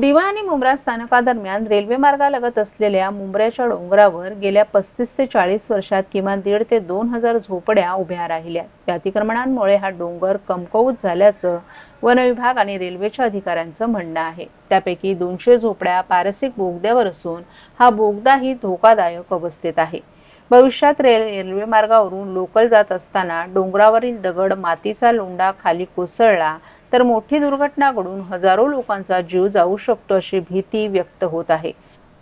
दिवा आणि मुंब्रा स्थानकादरम्यान रेल्वे मार्गालगत असलेल्या मुंब्र्याच्या डोंगरावर गेल्या पस्तीस ते चाळीस वर्षात किमान दीड ते दोन हजार झोपड्या उभ्या राहिल्या. या अतिक्रमणांमुळे हा डोंगर कमकवत झाल्याचं वन विभाग आणि रेल्वेच्या अधिकाऱ्यांचं म्हणणं आहे. त्यापैकी दोनशे झोपड्या पारसिक बोगद्यावर असून हा बोगदाही धोकादायक अवस्थेत आहे. भविष्यात रेल रेल्वे मार्गावरून लोकल जात असताना डोंगरावरील दगड मातीचा लोंढा खाली कोसळला तर मोठी दुर्घटना घडून हजारो लोकांचा जीव जाऊ शकतो अशी भीती व्यक्त होत आहे.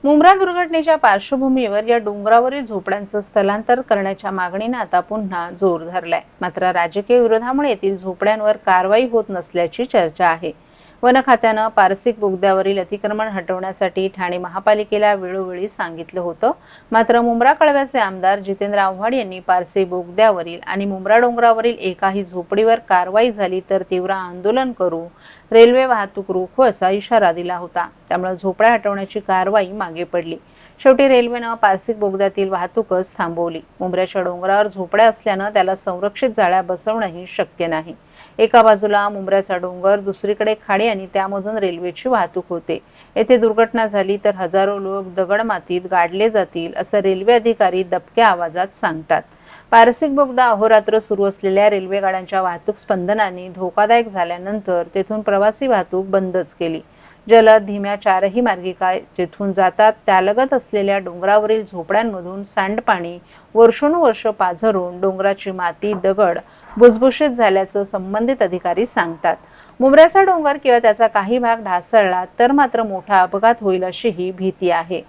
मुंब्रा दुर्घटनेच्या पार्श्वभूमीवर या डोंगरावरील झोपड्यांचं स्थलांतर करण्याच्या मागणीनं आता पुन्हा जोर धरलाय. मात्र राजकीय विरोधामुळे येथील झोपड्यांवर कारवाई होत नसल्याची चर्चा आहे. वन खात्यानं पारसिक बोगद्यावरील अतिक्रमण हटवण्यासाठी ठाणे महापालिकेला वेळोवेळी सांगितलं होतं. मात्र मुंब्रा कळव्याचे आमदार जितेंद्र आव्हाड यांनी पारसी बोगद्यावरील आणि मुंब्रा डोंगरावरील एकाही झोपडीवर कारवाई झाली तर तीव्र आंदोलन करू रेल्वे वाहतूक रोखू असा इशारा दिला होता. त्यामुळे झोपड्या हटवण्याची कारवाई मागे पडली. शेवटी रेल्वेनं पारसिक बोगद्यातील वाहतूकच थांबवली. मुंब्र्याच्या डोंगरावर झोपड्या असल्यानं त्याला संरक्षित जाळ्या बसवणंही शक्य नाही. एका बाजूला मुंब्र्याचा डोंगर दुसरीकडे खाडी आणि त्यामधून रेल्वेची वाहतूक होते. येथे दुर्घटना झाली तर हजारो लोक दगड मातीत गाडले जातील असं रेल्वे अधिकारी दबक्या आवाजात सांगतात. पारसिक बोगदा अहोरात्र सुरू असलेल्या रेल्वे गाड्यांच्या वाहतूक स्पंदनाने धोकादायक झाल्यानंतर तेथून प्रवासी वाहतूक बंदच केली. जलद धीम्या चारही मार्गिका जेथून जातात त्यालगत असलेल्या डोंगरावरील झोपड्यांमधून सांडपाणी वर्षोनुवर्ष पाझरून डोंगराची माती दगड भुसभुशीत झाल्याचं संबंधित अधिकारी सांगतात. मुंब्र्याचा डोंगर किंवा त्याचा काही भाग ढासळला तर मात्र मोठा अपघात होईल अशीही भीती आहे.